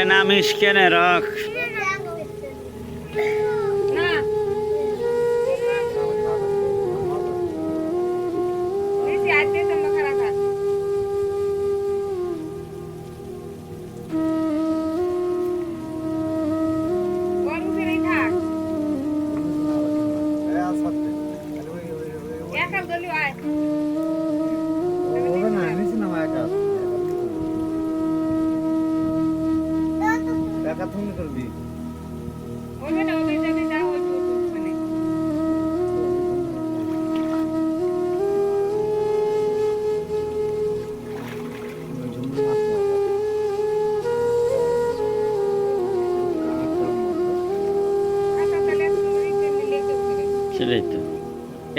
করে না মিসকেনে রক্ত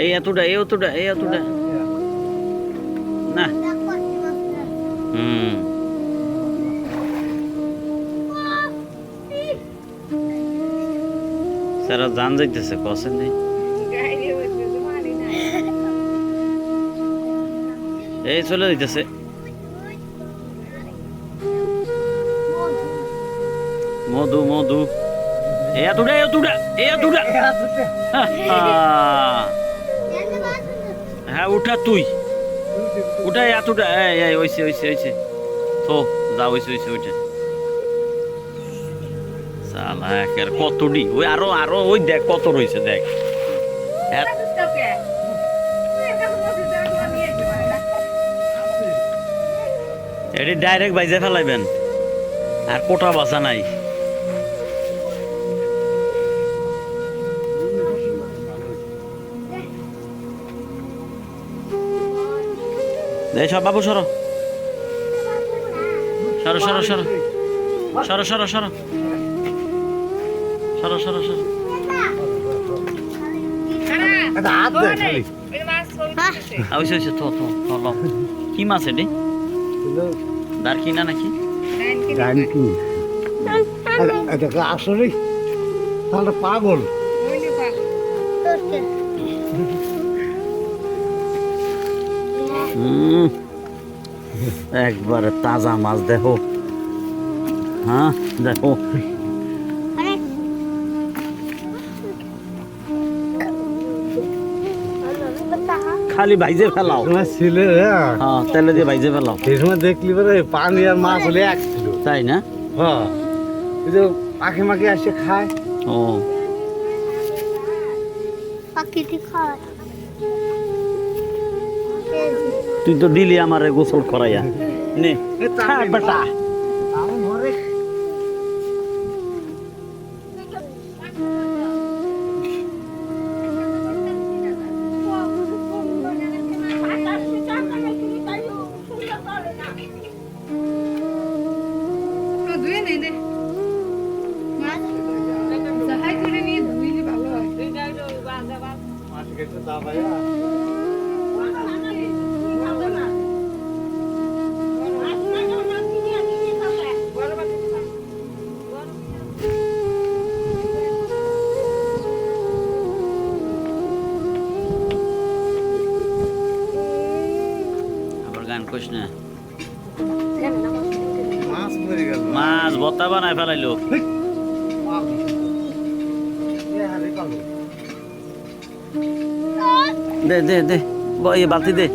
Eh ya sudah, ya sudah, ya sudah. Nah. Hmm. সারা জান যাইতেছে কষে নেই। এই চলে যাইতেছে। মধু মধু। এতটা এতটা এতটা হ্যাঁ উঠা তুই। উঠা এতটা এই এই ওইছে ওইছে ওইছে। তো যা ওইছে ওইছে ওইটা সালা একের কতটি? ওই আরও আরও, ওই দেখ কত রয়েছে, দেখ। এটি ডাইরেক্ট বাইজে ফেলাইবেন। আর কোটা বাসা নাই। এই সব বাবু, সরো। সরো সরো সরো। সরো সরো সরো। তো তো লও। কি মাছ এটি? দারকি না নাকি? আসলে? তাহলে পাগল। একবারে তাজা মাছ দেখো। হ্যাঁ দেখো। খালি ভাইজে ফেলাও। তোমার ছেলে হ্যাঁ তেলে দিয়ে ভাইজে ফেলাও। সেই সময় দেখলি পরে পানি আর মাছ হলে এক ছিল। তাই না? হ্যাঁ। ওই যে পাখি মাখি আসে খায়। ও। পাখিটি খায়। তুই তো দিলি আমারে গোসল করাইয়া। নে বেটা। গান কইস না। মাছ বতা বানায় ফেলাইলো। দে দে দে এই বালতি দে।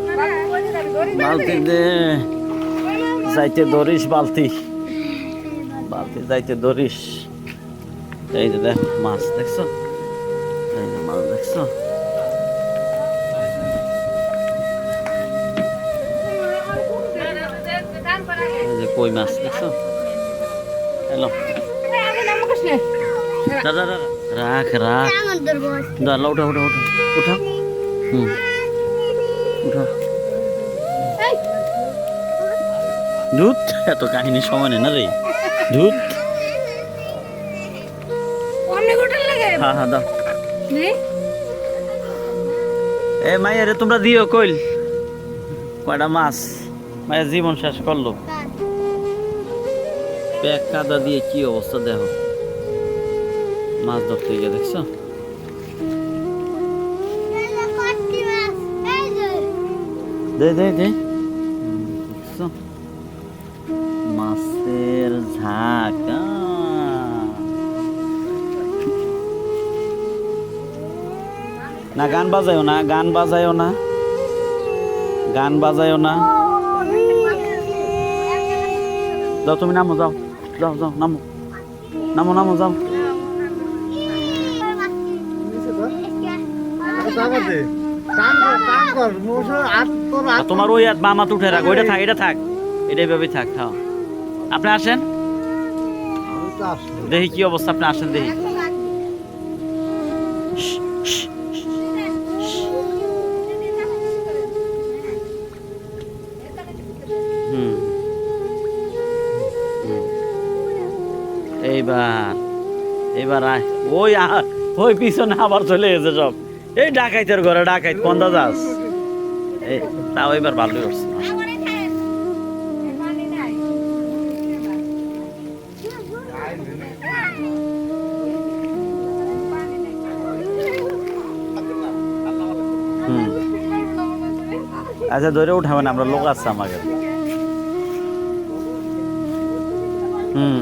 বালতি দে। যাইতে ধরিস বালতি। বালতি যাইতে ধরিস। এই যে দেখ মাছ দেখছ? এই মাছ দেখছ? যে কই মাছ দেখছ? হ্যালো। দাদা দাদা রাখ রাখ। ধরবো উঠা উঠা উঠা উঠা। হুম। উঠা। দুধ এত কাহিনী সময় নেই না রে? অনেক হ্যাঁ হ্যাঁ দাও। এ মাইয়া রে তোমরা দিও কইল। কয়টা মাছ? মায়ের জীবন শেষ করল। প্যাক কাদা দিয়ে কি অবস্থা দেখো। মাছ ধরতে গিয়ে দেখছ? দে মাছের ঝাঁক না, গান বাজায়ও না, গান বাজায়ও না। গান বাজায়ও না। যাও তুমি, নামো, যাও। যাও যাও, নামো। নামো নামো, যাও। তোমার ওই হাত বামাত উঠে রাখ, ওইটা থাক, এটা থাক। এটা এভাবেই থাক, খাও। আপনি আসেন। দেখি কি অবস্থা, আপনি আসেন, দেখি। এইবার এইবার আয়। ওই ওই পিছনে আবার চলে গেছে সব। এই ডাকাইতের ঘরে ডাকাইত কন্দা যাস এই, তাও এবার ভালোই হুম। আচ্ছা ধরে উঠাবেন, আমরা লোক আছে আমাকে। হুম।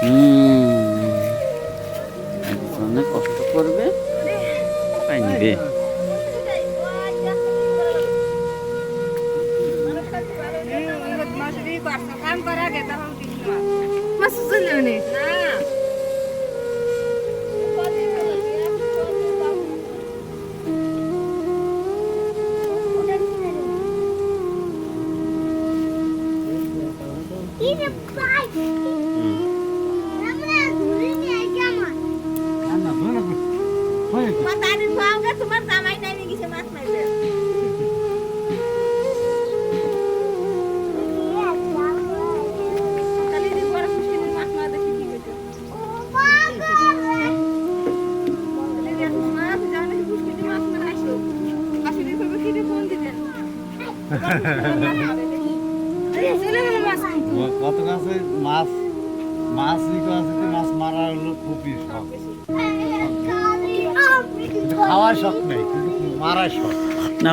হুম একজনে কষ্ট করবে পাই নিবে হুম। না, না, কত কাছে মাছ মাছ নিতে আছে মাছ মারা হলো খুবই শখ। খাওয়ার শখ নেই কিন্তু মারার শখ। দে